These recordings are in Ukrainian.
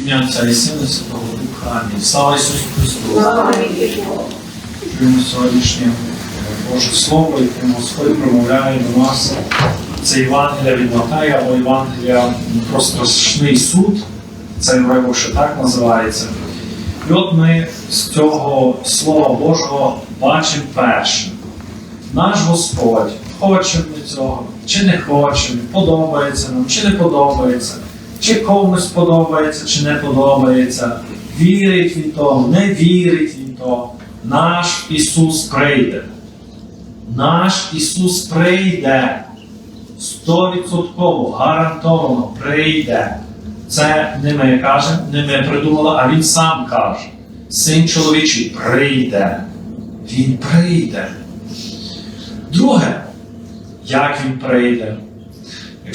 Ім'я Отця і Сина Святого Духа. Амінь. Слава Ісусу Христу! Чуємо сьогоднішнє Боже Слово, яким Господь промовляє до нас. Це Євангелія від Матея або Євангелія про страшний суд. Це що так називається. І от ми з цього Слова Божого бачимо перше. Наш Господь хоче ми цього, чи не хоче, подобається нам, чи не подобається, чи комусь подобається, чи не подобається, вірить він то, не вірить він то. Наш Ісус прийде. Наш Ісус прийде. Стовідсотково, гарантовано прийде. Це не ми кажемо, не ми придумали, а Він сам каже. Син чоловічий прийде. Він прийде. Друге, як він прийде.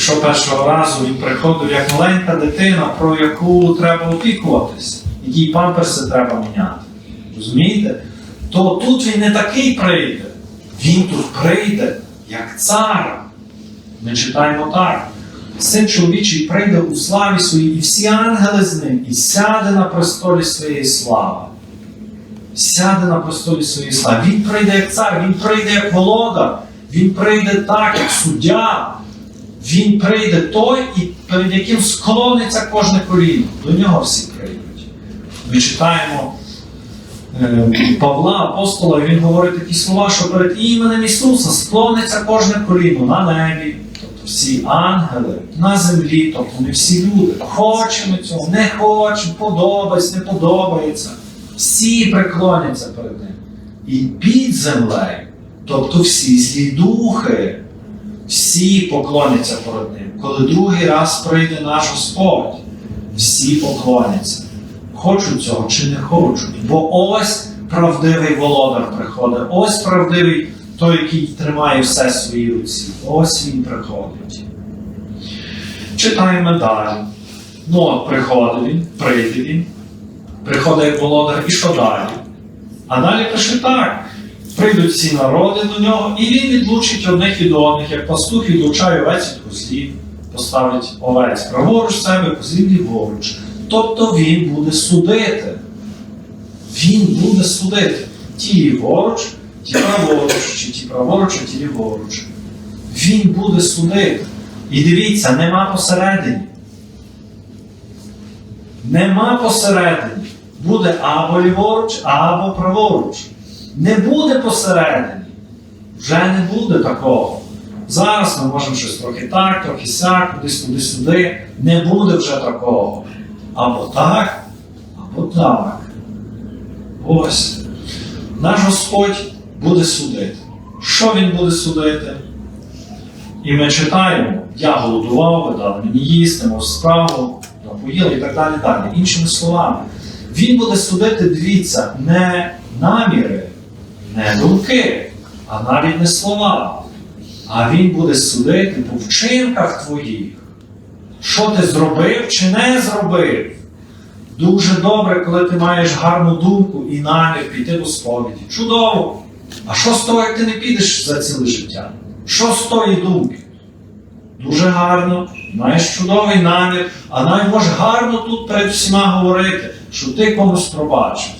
Якщо першого разу він приходив як маленька дитина, про яку треба опікуватись, якій памперси треба міняти. Розумієте? То тут він не такий прийде. Він тут прийде як цар. Ми читаємо так. Син чоловічий прийде у славі своїй, і всі ангели з ним, і сяде на престолі своєї слави. Сяде на престолі своєї слави. Він прийде як цар, він прийде як володар, він прийде так, як суддя. Він прийде той, і перед яким склониться кожне коліно. До нього всі прийдуть. Ми читаємо е, Павла, апостола, і він говорить такі слова, що перед іменем Ісуса склониться кожне коліно на небі, тобто всі ангели, на землі, тобто не всі люди. Хочемо цього, не хочемо, подобається, не подобається. Всі преклоняться перед ним. І під землею, тобто всі злі духи, всі поклоняться перед ним. Коли другий раз прийде наш Господь, всі поклоняться. Хочуть цього чи не хочуть. Бо ось правдивий володар приходить, ось правдивий той, який тримає все в своїй руці. Ось він приходить. Читаємо далі. Ну, приходить він, прийде він, приходить володар, і що далі? А далі пише так: прийдуть всі народи до нього, і він відлучить одних від одних, як пастух відлучає овець від козлів, поставить овець праворуч себе, козлів ліворуч. Тобто він буде судити. Він буде судити. Ті ліворуч, ті праворуч, чи ті праворуч, а ті ліворуч. Він буде судити. І дивіться, нема посередині. Нема посередині. Буде або ліворуч, або праворуч. Не буде посередині. Вже не буде такого. Зараз ми можемо щось трохи так, трохи сяк, кудись туди-сюди. Не буде вже такого. Або так, або так. Ось. Наш Господь буде судити. Що Він буде судити? І ми читаємо, я голодував, ви дали мені їсти, мов справу, напоїли і так далі. далі. Іншими словами, він буде судити, дивіться, не наміри, не думки, а навіть не слова. А він буде судити по вчинках твоїх. Що ти зробив чи не зробив? Дуже добре, коли ти маєш гарну думку і намір піти до сповіді. Чудово! А що з того, як ти не підеш за ціле життя? Що з тої думки? Дуже гарно, маєш чудовий намір, а навіть можеш гарно тут перед всіма говорити, що ти комусь пробачив.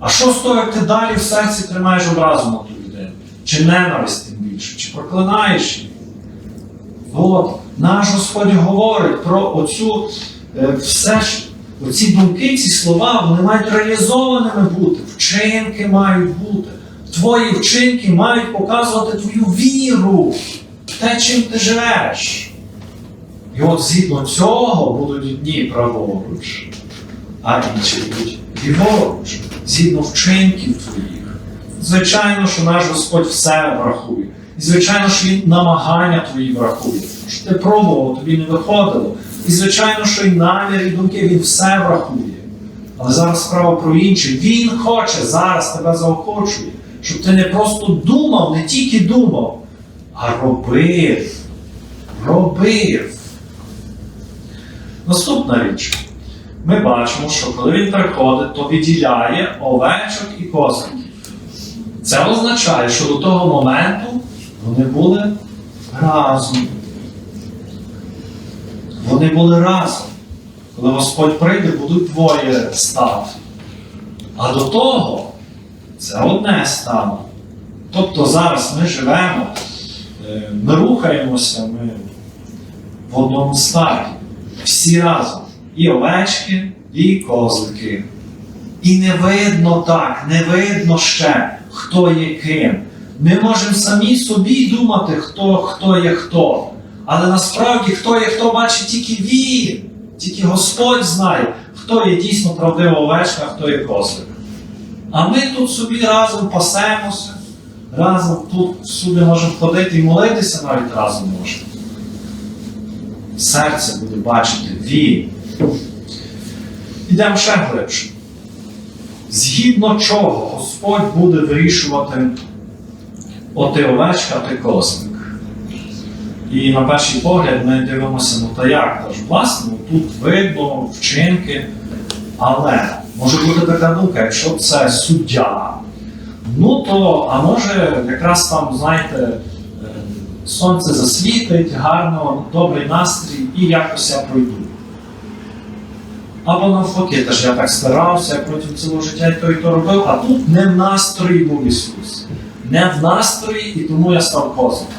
А що з того, як ти далі в серці тримаєш образу на ту людину? Чи ненависть тим більше, чи проклинаєш її? От, наш Господь говорить про оцю е, все ж, оці думки, ці слова, вони мають реалізованими бути, вчинки мають бути. Твої вчинки мають показувати твою віру, те, чим ти живеш. І от згідно цього будуть дні праворуч, а інші будуть ліворуч, згідно вчинків твоїх. Звичайно, що наш Господь все врахує. І звичайно, що Він намагання твої врахує. Що ти пробував, тобі не виходило. І звичайно, що і намір, і думки він все врахує. Але зараз справа про інше. Він хоче зараз тебе заохочує, щоб ти не просто думав, не тільки думав, а робив. Робив. Наступна річ. Ми бачимо, що коли він приходить, то відділяє овечок і козаків. Це означає, що до того моменту вони були разом. Вони були разом. коли Господь прийде, будуть двоє став. А до того це одне стало. Тобто зараз ми живемо, е, ми рухаємося, ми в одному стаді. Всі разом. І овечки, і козлики. І не видно так, не видно ще, хто є ким. Ми можемо самі собі думати, хто, хто є хто. Але насправді хто є хто бачить тільки він. Тільки Господь знає, хто є дійсно правдива овечка, а хто є козлик. А ми тут собі разом пасемося, разом тут всюди можемо ходити і молитися навіть разом можемо. Серце буде бачити він. Ідемо ще глибше. Згідно чого Господь буде вирішувати оти овечка, ти козлик. І на перший погляд ми дивимося, ну та як? Тож, власне, тут видно вчинки, але може бути така думка, якщо це суддя, ну то, а може якраз там, знаєте, е, сонце засвітить, гарно, добрий настрій і якось я пройду. Або навпаки, теж я так старався, протягом цілого життя і то, і то робив, а тут не в настрої був Ісус. Не в настрої, і тому я став козликом.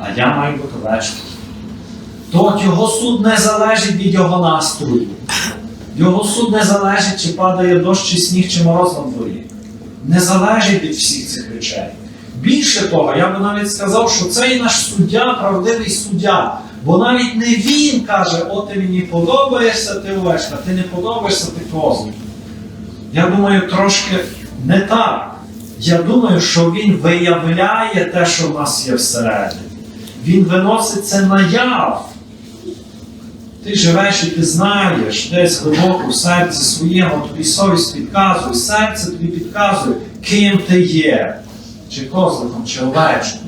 А я маю бути вечором. То його суд не залежить від його настрою. Його суд не залежить, чи падає дощ, чи сніг, чи мороз на дворі. Не залежить від всіх цих речей. Більше того, я би навіть сказав, що цей наш суддя, правдивий суддя. Бо навіть не він каже, о, ти мені подобаєшся, ти овечка, ти не подобаєшся, ти козлик. Я думаю, трошки не так. Я думаю, що він виявляє те, що в нас є всередині. Він виносить це наяв. Ти живеш і ти знаєш, десь глибоко в серці своєму, тобі совість підказує, серце тобі підказує, ким ти є, чи козликом, чи овечком.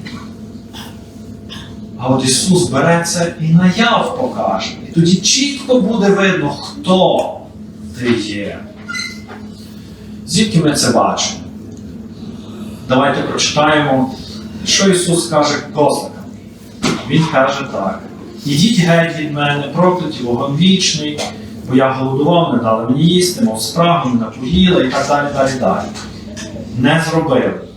А от Ісус бере це і наяв покаже. І тоді чітко буде видно, хто ти є. Звідки ми це бачимо? Давайте прочитаємо, що Ісус каже козликам. Він каже так: ідіть геть від мене, прокляті вогонь вічний, бо я голодував, не дали мені їсти, мов спрагу, не напоїли і так далі, далі, далі. Не зробили.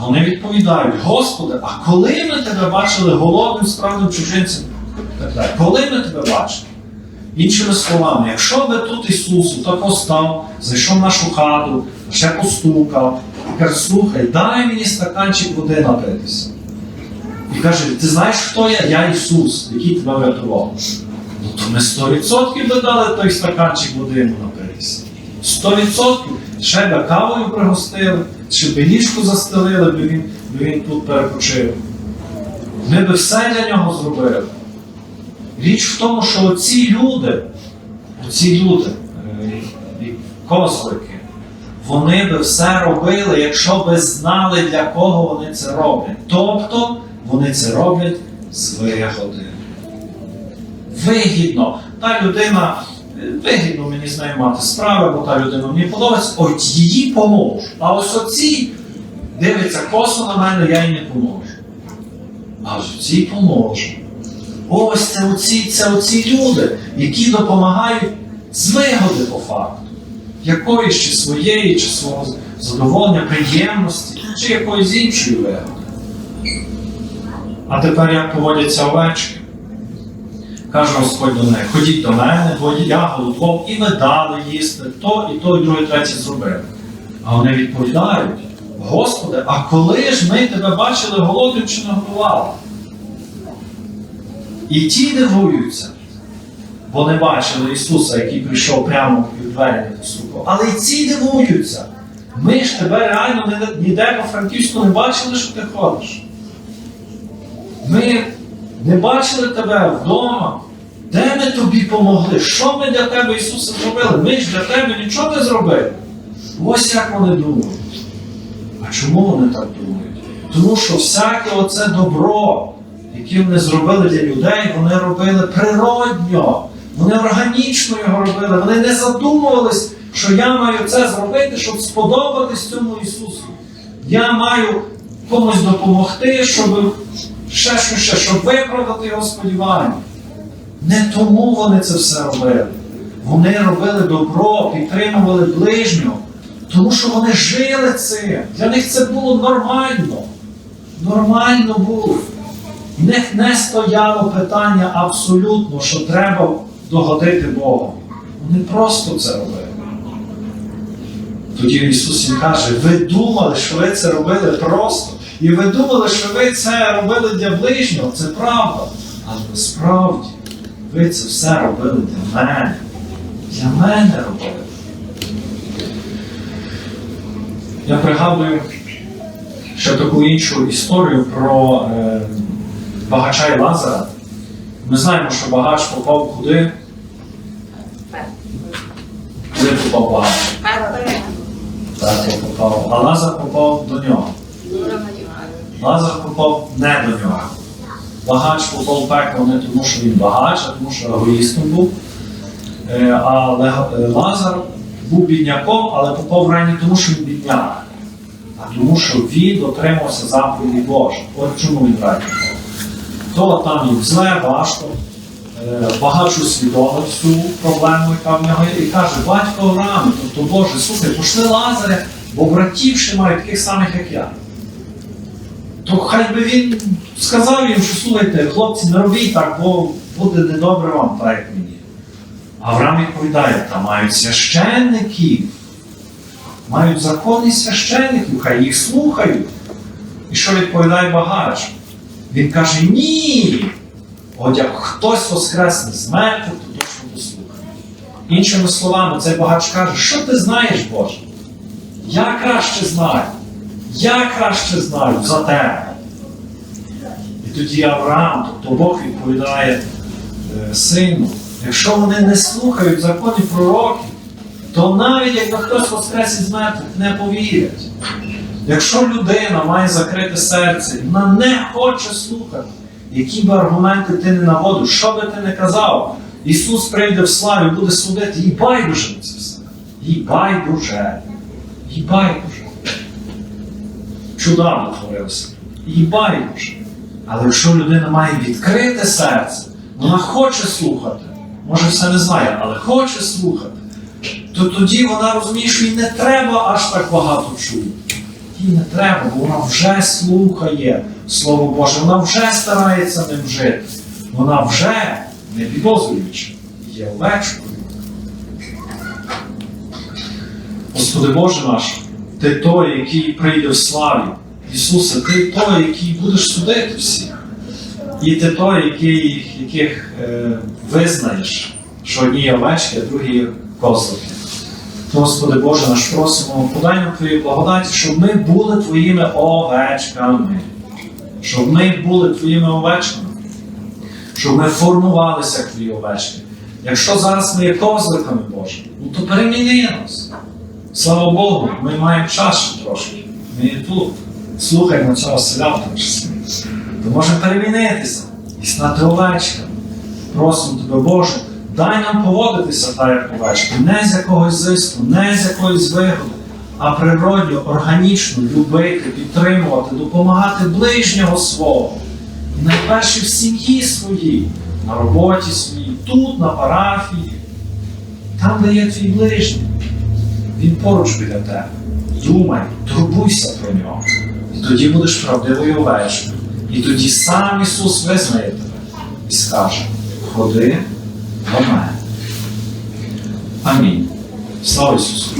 А вони відповідають: Господи, а коли ми тебе бачили голодним, справним чужинцем? Коли ми тебе бачили? Іншими словами, якщо би тут Ісус так став, зайшов в нашу хату, ще постукав, і каже, слухай, дай мені стаканчик води напитися. І каже, ти знаєш, хто я? Я Ісус, який тебе врятував. Ну то ми 100% би дали той стаканчик води йому напитися. 100% ще би кавою пригостили, чи би ліжку застелили, би він, би він тут перепочив. Ми би все для нього зробили. Річ в тому, що оці люди, оці люди, е, козлики, вони би все робили, якщо би знали, для кого вони це роблять. Тобто вони це роблять з вигоди. Вигідно. Та людина, вигідно мені з нею мати справи, бо та людина мені подобається, от їй поможу. А ось оці дивиться косо на мене, я їй не поможу. А ось оцій поможу. Ось це оці, це оці люди, які допомагають з вигоди по факту. Якоїсь чи своєї, чи свого задоволення, приємності, чи якоїсь іншої вигоди. А тепер як поводяться овечки? Каже Господь до них, ходіть до мене, бо я голодував, і ви дали їсти, то, і то, і друге, і третє зробили. А вони відповідають: Господи, а коли ж ми тебе бачили голодним чи не годували? І ті дивуються, бо не бачили Ісуса, який прийшов прямо під двері не постукав. Але й ці дивуються. Ми ж тебе реально ніде по Франківську не бачили, що ти ходиш. Ми не бачили тебе вдома. Де ми тобі помогли? Що ми для тебе, Ісусе, зробили? Ми ж для тебе нічого не зробили. Ось як вони думають. А чому вони так думають? Тому що всяке оце добро, яке вони зробили для людей, вони робили природньо, вони органічно його робили. Вони не задумувались, що я маю це зробити, щоб сподобатись цьому Ісусу. Я маю комусь допомогти, щоб ще що ще, щоб виправдати його сподівання. Не тому вони це все робили. Вони робили добро, підтримували ближнього, тому що вони жили цим. Для них це було нормально. Нормально було. В них не стояло питання абсолютно, що треба догодити Богу. Вони просто це робили. Тоді Ісус їм каже, ви думали, що ви це робили просто. І ви думали, що ви це робили для ближнього, це правда. Але насправді ви це все робили для мене. Для мене робили. Я пригадую ще таку іншу історію про е, багача і Лазара. Ми знаємо, що багач попав куди? Куди попав багач? Так, попав. А Лазар попав до нього. Лазар попав не до нього. Багач попав в пекло не тому, що він багач, а тому, що егоїстом був. Е, А е, Лазар був бідняком, але попав в не тому, що він бідняк, а тому, що він дотримався заповіді Божих. От чому він рай попав. То там їм зле, важко. Е, Багач усвідомив цю проблему, яка в нього є, і каже, батько Авраам, тобто Боже, слухай, пошли Лазаря, бо братів ще мають таких самих, як я. То хай би він сказав їм, що слухайте, хлопці, не робіть так, бо буде недобре вам, так як мені. Авраам відповідає, та мають священників, мають закони священників, хай їх слухають. І що відповідає багач? Він каже, ні. От як хтось воскресне з мертвих, то точно дослухає. Іншими словами, цей багач каже, що ти знаєш, Боже? Я краще знаю. Я краще знаю за тебе. І тоді Авраам, тобто Бог відповідає е, сину, якщо вони не слухають законів пророків, то навіть якби хтось воскрес із мертвих не повірять. Якщо людина має закрите серце, вона не хоче слухати, які б аргументи ти не наводив, що би ти не казав, Ісус прийде в славі, буде судити, їй байдуже на це все. Їй байдуже. Їй байдуже. Чуда дотворилося. Їй байдуже. Але якщо людина має відкрите серце, вона хоче слухати, може все не знає, але хоче слухати, то тоді вона розуміє, що їй не треба аж так багато чути. Їй не треба, бо вона вже слухає Слово Боже, вона вже старається ним жити. Вона вже, не підозрюючи, є овечкою. Господи Боже наш, Ти той, який прийде в славі. Ісусе, Ти той, який будеш судити всіх. І ти той, який, яких е, визнаєш, що одні є овечки, а другі козлики. Господи Боже, наш просимо, подай нам Твої благодаті, щоб ми були Твоїми овечками. Щоб ми були Твоїми овечками. Щоб ми формувалися як Твої овечки. Якщо зараз ми є козликами Боже, ну то переміни нас. Слава Богу, ми маємо час трошки. Ми тут. Слухаємо цього селя в тому числі. То можемо перемінитися і стати овечками. Просимо Тебе, Боже, дай нам поводитися так, як овечки, не з якогось зиску, не з якоїсь вигоди, а природньо, органічно любити, підтримувати, допомагати ближнього свого. І найперше в сім'ї своїй, на роботі своїй, тут, на парафії, там, де є твій ближній. Він поруч біля тебе. Думай, турбуйся про нього. І тоді будеш правдивою овечкою. І тоді сам Ісус визнає тебе і скаже: ходи до мене. Амінь. Слава Ісусу.